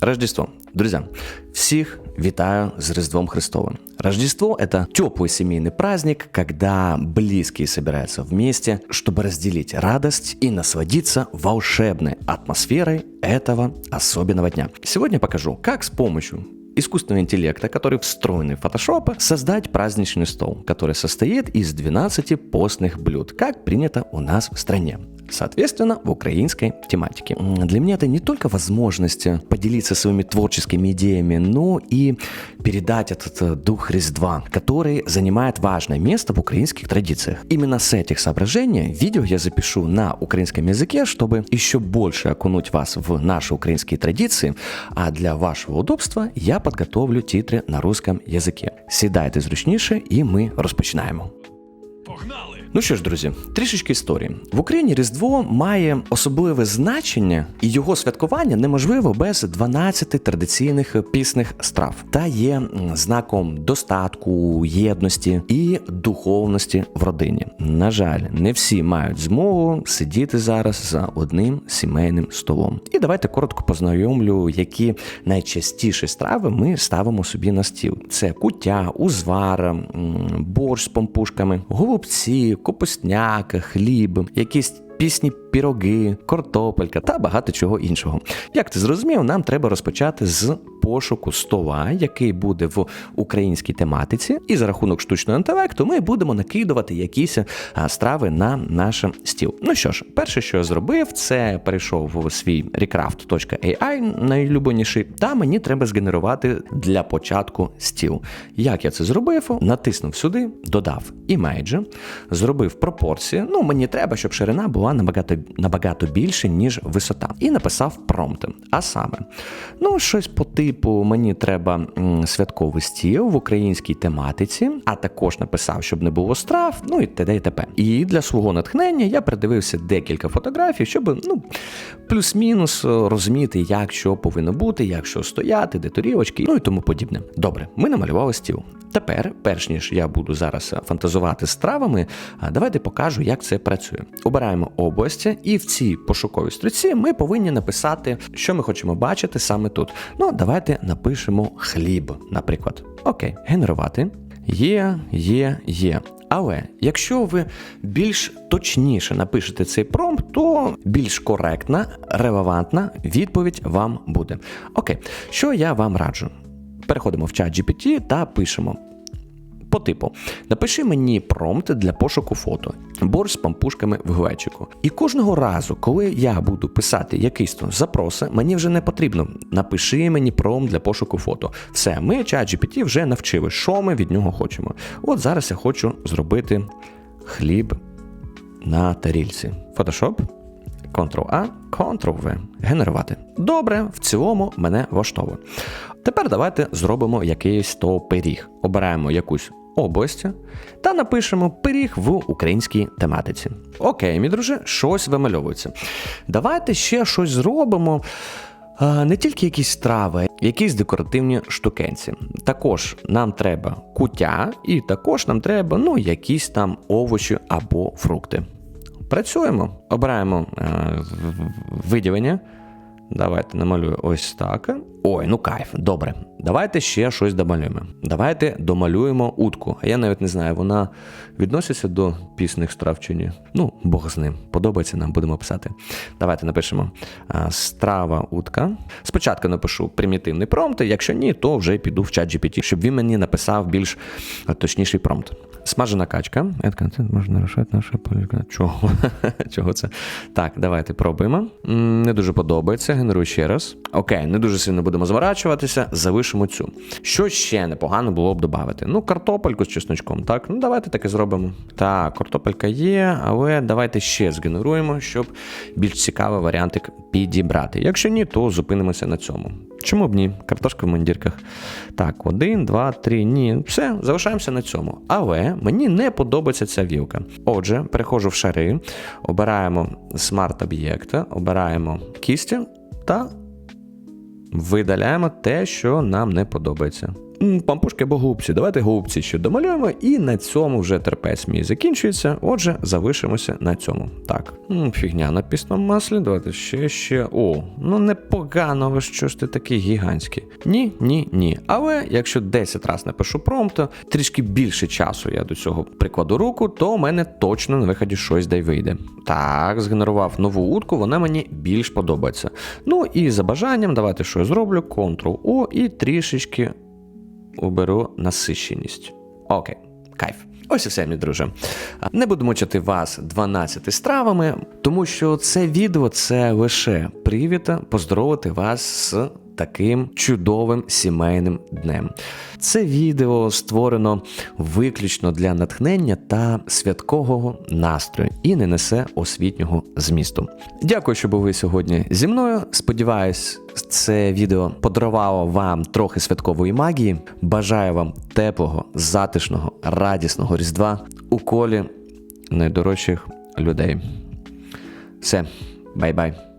Рождество. Друзья, всех витаю с Рождеством Христовым. Рождество – это теплый семейный праздник, когда близкие собираются вместе, чтобы разделить радость и насладиться волшебной атмосферой этого особенного дня. Сегодня покажу, как с помощью искусственного интеллекта, который встроенный в Photoshop, создать праздничный стол, который состоит из 12 постных блюд, как принято у нас в стране соответственно, в украинской тематике. Для меня это не только возможность поделиться своими творческими идеями, но и передать этот э, дух Різдва, который занимает важное место в украинских традициях. Именно с этих соображений видео я запишу на украинском языке, чтобы еще больше окунуть вас в наши украинские традиции, а для вашего удобства я подготовлю титры на русском языке. Сідайте зручніше, і ми розпочинаємо. Погнали! Ну що ж, друзі, трішечки історії в Україні Різдво має особливе значення, і його святкування неможливо без 12 традиційних пісних страв та є знаком достатку, єдності і духовності в родині. На жаль, не всі мають змогу сидіти зараз за одним сімейним столом. І давайте коротко познайомлю, які найчастіші страви ми ставимо собі на стіл: це куття, узвар, борщ з помпушками, голубці капустняк, хліб, якісь пісні піроги, картопелька та багато чого іншого. Як ти зрозумів, нам треба розпочати з пошуку стола, який буде в українській тематиці, і за рахунок штучного інтелекту ми будемо накидувати якісь страви на наш стіл. Ну що ж, перше, що я зробив, це перейшов в свій recraft.ai найлюбленіший, та мені треба згенерувати для початку стіл. Як я це зробив? Натиснув сюди, додав імейджі, зробив пропорції. Ну, мені треба, щоб ширина була набагато набагато більше, ніж висота. І написав промпти. А саме, ну, щось по типу мені треба святковий стіл в українській тематиці, а також написав, щоб не було страв, ну і т.д. і т.п. І для свого натхнення я придивився декілька фотографій, щоб ну, плюс-мінус розуміти, як що повинно бути, як що стояти, де торівочки, ну і тому подібне. Добре, ми намалювали стіл. Тепер, перш ніж я буду зараз фантазувати з травами, давайте покажу, як це працює. Обираємо області, і в цій пошуковій строці ми повинні написати, що ми хочемо бачити саме тут. Ну, давайте напишемо хліб, наприклад. Окей, генерувати. Є, є, є. Але якщо ви більш точніше напишете цей промпт, то більш коректна, релевантна відповідь вам буде. Окей, що я вам раджу? Переходимо в чат GPT та пишемо. По типу, напиши мені промпт для пошуку фото, борщ з пампушками в глечику. І кожного разу, коли я буду писати якийсь то запроси, мені вже не потрібно. Напиши мені промпт для пошуку фото. Все, ми чат GPT вже навчили, що ми від нього хочемо. От зараз я хочу зробити хліб на тарільці. Photoshop. Ctrl-A, Ctrl-V. Генерувати. Добре, в цілому мене влаштовує. Тепер давайте зробимо якийсь то пиріг. Обираємо якусь область та напишемо пиріг в українській тематиці. Окей, мій друже, щось вимальовується. Давайте ще щось зробимо. Не тільки якісь страви, якісь декоративні штукенці. Також нам треба куття, і також нам треба ну, якісь там овочі або фрукти. Працюємо, обираємо е, виділення. Давайте намалюю ось так. Ой, ну кайф, добре. Давайте ще щось домалюємо. Давайте домалюємо утку. А я навіть не знаю, вона відноситься до пісних страв чи ні. Ну, Бог з ним. Подобається нам, будемо писати. Давайте напишемо страва утка. Спочатку напишу примітивний промпт, якщо ні, то вже піду в чат GPT, щоб він мені написав більш точніший промпт. Смажена качка. Контент можна рушати наша політика. Чого? Чого це? Так, давайте пробуємо. Не дуже подобається. Генерую ще раз. Окей, не дуже сильно будемо зворачуватися, залишимо цю. Що ще непогано було б додати? Ну, картопельку з чесночком, так? Ну, давайте таке зробимо. Так, картопелька є, але давайте ще згенеруємо, щоб більш цікавий варіантик підібрати. Якщо ні, то зупинимося на цьому. Чому б ні? Картошка в мандірках. Так, один, два, три, ні. Все, залишаємося на цьому. Але мені не подобається ця вілка. Отже, переходжу в шари, обираємо смарт-об'єкта, обираємо кісті та видаляємо те, що нам не подобається. Пампушки або губці. Давайте губці ще домалюємо, і на цьому вже терпець мій закінчується. Отже, залишимося на цьому. Так, фігня на пісному маслі. Давайте ще ще. О, ну непогано, ви що ж ти такий гігантський. Ні, ні, ні. Але якщо 10 разів напишу промпт, трішки більше часу я до цього прикладу руку, то у мене точно на виході щось дай вийде. Так, згенерував нову утку, вона мені більш подобається. Ну і за бажанням, давайте що я зроблю: Ctrl-O і трішечки оберу насищеність. Окей, кайф. Ось і все, мій друже. Не буду мучити вас 12 стравами, тому що це відео це лише привід поздоровити вас з таким чудовим сімейним днем. Це відео створено виключно для натхнення та святкового настрою і не несе освітнього змісту. Дякую, що були сьогодні зі мною. Сподіваюсь, це відео подарувало вам трохи святкової магії. Бажаю вам теплого, затишного, радісного Різдва у колі найдорожчих людей. Все, бай-бай.